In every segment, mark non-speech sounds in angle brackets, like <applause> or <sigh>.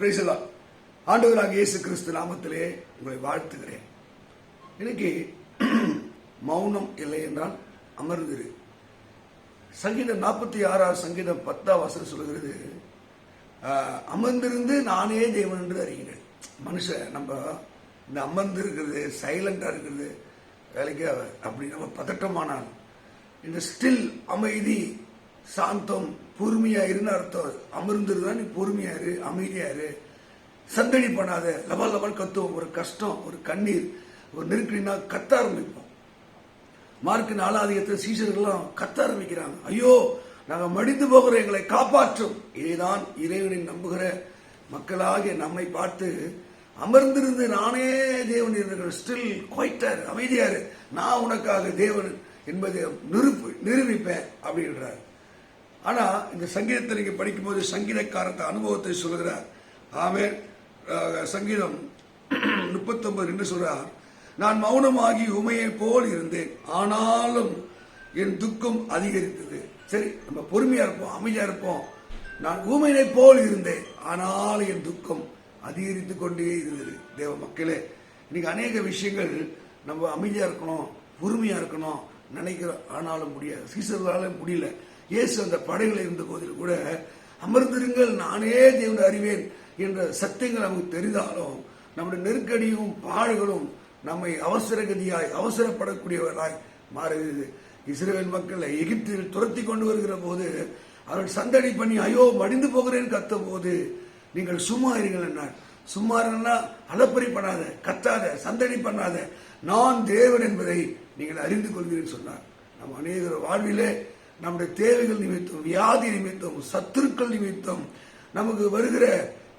பிரைசலா ஆண்டவராக இயேசு கிறிஸ்து நாமத்திலே உங்களை வாழ்த்துகிறேன். இன்னைக்கு <clears throat> மௌனம் இல்லை என்றால் அமர்ந்திரு. சங்கீதம் நாற்பத்தி ஆறாவது சங்கீதம் பத்தாம் வசனம் சொல்கிறது அமர்ந்திருந்து நானே தேவன் என்று அறிகிறேன். மனுஷன் நம்ம இந்த அமர்ந்திருக்கிறது சைலண்டாக இருக்கிறது வேலைக்கு அப்படி நம்ம பதட்டமானால் இந்த ஸ்டில் அமைதி சாந்தம் பொறுமையா இருன்னு அர்த்தம் அமர்ந்துருந்தா நீ பொறுமையாரு அமைதியாரு சந்தடி பண்ணாத லபால் லபால் கத்துவோம். ஒரு கஷ்டம் ஒரு கண்ணீர் ஒரு நெருக்கடினா கத்த ஆரம்பிப்போம். மார்க்கு நாலாதிகத்தில் சீசர்கள்லாம் கத்த ஆரம்பிக்கிறாங்க. ஐயோ நாங்கள் மடிந்து போகிற எங்களை காப்பாற்றும். இதைதான் இறைவனை நம்புகிற மக்களாகிய நம்மை பார்த்து அமர்ந்திருந்து நானே தேவன் இருக்கிற ஸ்டில் குவைட்டார் அமைதியாரு நான் உனக்காக தேவன் என்பதை நிரூபி நிரூபிப்பேன் அப்படின்றார். ஆனால் இந்த சங்கீதத்தை நீங்கள் படிக்கும்போது சங்கீதக்காரத்த அனுபவத்தை சொல்கிறார் ஆமென். சங்கீதம் <clears throat> முப்பத்தொன்பது என்று சொல்கிறார் நான் மௌனமாகி உமையை போல் இருந்தேன். ஆனாலும் என் துக்கம் அதிகரித்தது. சரி நம்ம பொறுமையா இருப்போம் அமைதியா இருப்போம். நான் ஊமையினை போல் இருந்தேன். ஆனால் என் துக்கம் அதிகரித்து கொண்டே இருந்தது. தேவ மக்களே இன்னைக்கு அநேக விஷயங்கள் நம்ம அமைதியா இருக்கணும் பொறுமையா இருக்கணும் நினைக்கிறோம். ஆனாலும் முடியாது. சீசர்களால முடியல. இயேசு அந்த படைகளை இருந்த போதில் கூட அமர்ந்திருங்கள் நானே தேவன் அறிவேன் என்ற சத்தியங்கள் நமக்கு தெரிந்தாலும் நம்முடைய நெருக்கடியும் பாடுகளும் நம்மை அவசரகதியாய் அவசரப்படக்கூடியவர்களாய் மாறுகிறது. இஸ்ரேல் மக்களை எகிப்தில் துரத்தி கொண்டு வருகிற போது அவர்கள் சந்தடி பண்ணி ஐயோ மடிந்து போகிறேன் கத்த போது நீங்கள் சும்மா இருங்கள் என்ன சும்மா இருங்கன்னா அலப்பறி பண்ணாத கத்தாத சந்தடி பண்ணாத நான் தேவன் என்பதை நீங்கள் அறிந்து கொள்வீர்கள் சொன்னார். நம் அநேகர் வாழ்விலே நம்முடைய தேவைகள் நிமித்தம் வியாதி நிமித்தம் சத்துருக்கள் நிமித்தம் நமக்கு வருகிற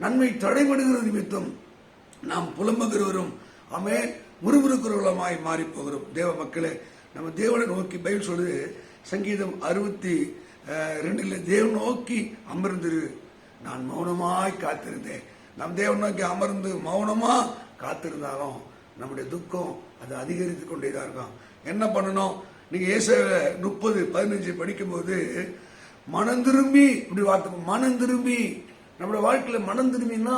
நன்மை தடைபடுகிற நிமித்தம் நாம் புலம்புகிறவரும் அமே முறுமுறுக்கிறவர்களுமாய் மாறி போகிறோம் தேவ மக்களே நம்ம தேவனை நோக்கி பயில் சொல்லுது சங்கீதம் அறுபத்தி ரெண்டுல தேவன் நோக்கி அமர்ந்திரு நான் மௌனமாய் காத்திருந்தேன். நம் தேவன் நோக்கி அமர்ந்து மௌனமா காத்திருந்தாலும் நம்முடைய துக்கம் அது அதிகரித்து கொண்டேதான் இருக்கும். என்ன பண்ணணும்? நீங்க ஏச முப்பது பதினஞ்சு படிக்கும்போது மனம் திரும்பி இப்படி வார்த்தை மனம் திரும்பி நம்மளோட வாழ்க்கையில மனம் திரும்பினா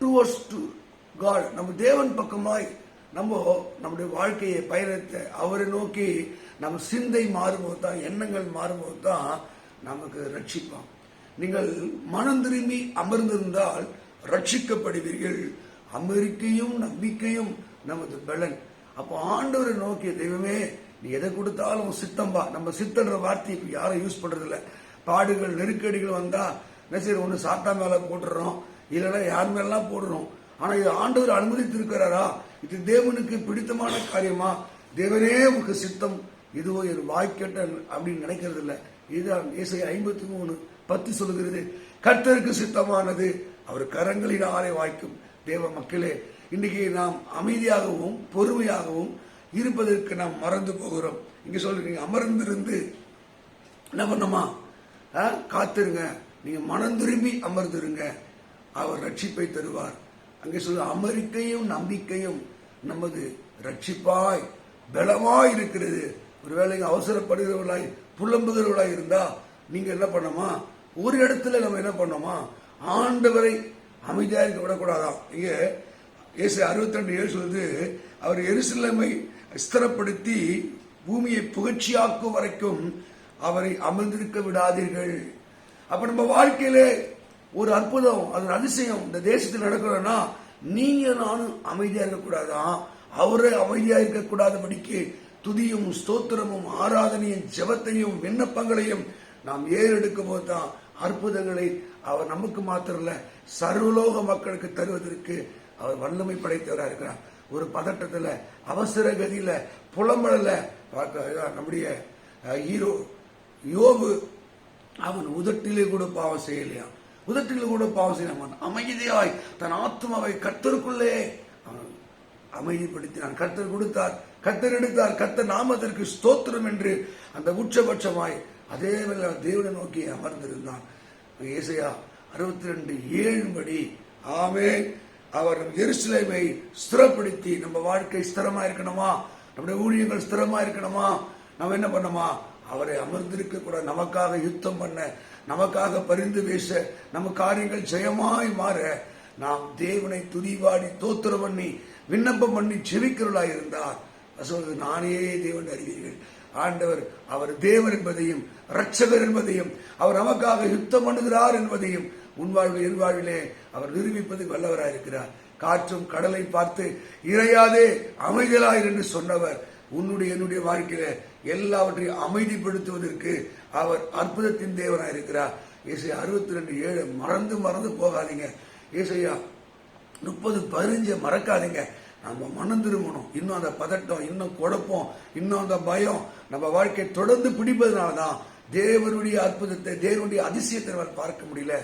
டுவர்ஸ் டு காட் நம்ம தேவன் பக்கமாய் நம்ம நம்முடைய வாழ்க்கையை பயணத்தை அவரை நோக்கி நம்ம சிந்தை மாறும்போது தான் எண்ணங்கள் மாறும்போது தான் நமக்கு ரட்சிப்போம் நீங்கள் மனம் திரும்பி அமர்ந்திருந்தால் ரட்சிக்கப்படுவீர்கள். அமெரிக்கையும் நம்பிக்கையும் நமது பலன். அப்போ ஆண்டவரை நோக்கிய தெய்வமே நீ எதை கொடுத்தாலும் சித்தம்பா நம்ம சித்தன்ற வார்த்தை இப்போ யாரும் யூஸ் பண்ணுறதில்ல பாடுகள் நெருக்கடிகள் வந்தால் என்ன சரி சாத்தா மேலே போட்டுறோம். இல்லைன்னா யார் மேலாம் போடுறோம். ஆனால் இது ஆண்டவர் அனுமதித்திருக்கிறாரா? இது தேவனுக்கு பிடித்தமான காரியமா? தேவனே உனக்கு சித்தம். இதுவோ என் வாய்க்கட்ட அப்படின்னு நினைக்கிறது இல்லை இதுதான் இசை ஐம்பத்தி மூணு பத்து சொல்லுகிறது. கர்த்தருக்கு சித்தமானது அவர் கரங்களினாலே வாய்க்கும். தேவ மக்களே இன்னைக்கு நாம் அமைதியாகவும் பொறுமையாகவும் இருப்பதற்கு நாம் மறந்து போகிறோம். இங்க சொல்றீங்க அமர்ந்திருந்து என்ன பண்ணுமா? ஆ? காத்திருங்க. நீங்க மனம் திரும்பி அமர்ந்திருங்க. அவர் ரட்சிப்பை தருவார். அங்கே சொல்ல அமெரிக்கையும் நம்பிக்கையும் நமது ரட்சிப்பாய் பலமாய் இருக்கிறது. ஒருவேளை அவசரப்படுகிறவர்களாய் புலம்புகிறவர்களாய் இருந்தா நீங்க என்ன பண்ணமா? ஒரு இடத்துல நம்ம என்ன பண்ணோமா? ஆண்டவரை அமைதியாக இருக்க விடக்கூடாதான் இங்க இயேசு அறுபத்தி ரெண்டு ஏழு சொல்லுது அவர் எருசலமை ஸ்திரப்படுத்தி பூமியை புகழ்ச்சியாக்கும் வரைக்கும் அவரை அமர்ந்திருக்க விடாதீர்கள். அப்ப நம்ம வாழ்க்கையில ஒரு அற்புதம் அது அதிசயம். இந்த தேசத்தில் நடக்கிறோம்னா நீங்க நானும் அமைதியா இருக்கக்கூடாதான் அவரே அமைதியா இருக்கக்கூடாதபடிக்கு துதியும் ஸ்தோத்திரமும் ஆராதனையும் ஜெபத்தையும் விண்ணப்பங்களையும் நாம் ஏறெடுக்கும் போது தான் அற்புதங்களை அவர் நமக்கு மாத்திரம் இல்ல சர்வலோக மக்களுக்கு தருவதற்கு அவர் வல்லமை படைத்தவராக இருக்கிறார். ஒரு பதட்டத்துல அவசர கதியில புலம்படல பார்க்க நம்முடைய ஹீரோ யோபு அவன் உதட்டிலே கூட பாவம் செய்யலையா? உதட்டிலே கூட பாவம் செய்யலாம் அமைதியாய் தன் ஆத்மாவை கத்தருக்குள்ளே அவன் அமைதிப்படுத்தினான். கத்தர் கொடுத்தார் கத்தர் எடுத்தார். கத்த நாமத்திற்கு ஸ்தோத்திரம் என்று அந்த உச்சபட்சமாய் அதே தேவனை நோக்கி அமர்ந்திருந்தான். ஏசையா அறுபத்தி ரெண்டு ஏழு படி ஆமே அவர் எருசலேமை ஸ்திரப்படுத்தி நம்ம வாழ்க்கை ஸ்திரமா இருக்கணுமா? நம்முடைய ஊழியங்கள் ஸ்திரமா இருக்கணுமா? நம்ம என்ன பண்ணணுமா? அவரை அமர்ந்திருக்க கூட நமக்காக யுத்தம் பண்ண நமக்காக பரிந்து பேச நம்ம காரியங்கள் ஜெயமாய் மாற நாம் தேவனை துதிவாடி தோத்திரம் பண்ணி விண்ணப்பம் பண்ணி செவிக்கிறவளா இருந்தார் சொல்றது நானே தேவன் அறிவீர்கள். ஆண்டவர் அவர் தேவன் என்பதையும் ரட்சகர் என்பதையும் அவர் நமக்காக யுத்தம் பண்ணுகிறார் என்பதையும் உன் வாழ்வில் என் வாழ்விலே அவர் நிரூபிப்பது வல்லவராக இருக்கிறார். காற்றும் கடலை பார்த்து இறையாதே அமைதலாய் என்று சொன்னவர் உன்னுடைய என்னுடைய வாழ்க்கையில எல்லாவற்றையும் அமைதிப்படுத்துவதற்கு அவர் அற்புதத்தின் தேவனாக இருக்கிறார். இசை அறுபத்தி ரெண்டு ஏழு மறந்து மறந்து போகாதீங்க. இசையா முப்பது பதினஞ்சை மறக்காதீங்க. நம்ம மனம் திரும்பணும். இன்னும் அந்த பதட்டம் இன்னும் குழப்பம் இன்னும் அந்த பயம் நம்ம வாழ்க்கை தொடர்ந்து பிடிப்பதனால தான் தேவனுடைய அற்புதத்தை தேவனுடைய அதிசயத்தை பார்க்க முடியல.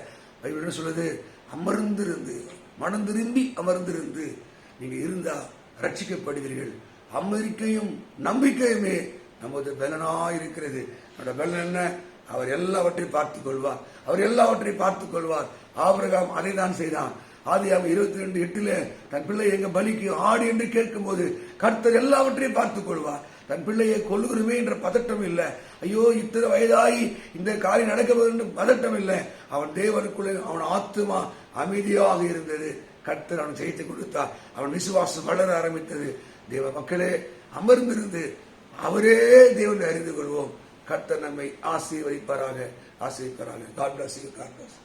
என்ன சொல்லுது? அமர்ந்திருந்து மனம் திரும்பி அமர்ந்திருந்து நீங்கள் இருந்தால் ரட்சிக்கப்படுவீர்கள். அமெரிக்கையும் நம்பிக்கையுமே நமது பலனா இருக்கிறது. என்னோட பலன் என்ன? அவர் எல்லாவற்றையும் பார்த்துக் கொள்வார். அவர் எல்லாவற்றையும் பார்த்துக் கொள்வார். ஆபிரகாம் அதை தான் செய்தான். அவன் இருபத்தி ரெண்டு எட்டுல தன் பிள்ளை எங்க பலிக்கு ஆடு என்று கேட்கும் போது கர்த்தர் எல்லாவற்றையும் பார்த்துக் கொள்வார். தன் பிள்ளையை கொல்லுகிறமே என்ற பதட்டம் இல்லை. ஐயோ இத்தனை வயதாகி இந்த காரியம் நடக்க என்று பதட்டம் இல்லை. அவன் தேவனுக்குள்ளே அவன் ஆத்துமா அமைதியாக இருந்தது. கர்த்தர் அவன் ஜெயித்து கொடுத்தார். அவன் விசுவாசம் வளர ஆரம்பித்தது. தேவ மக்களே அமர்ந்திருந்து அவரே தேவனை அறிந்து கொள்வோம். கர்த்தர் நம்மை ஆசீர்வதிப்பாராக ஆசீர்வதிப்பாராக God bless you God bless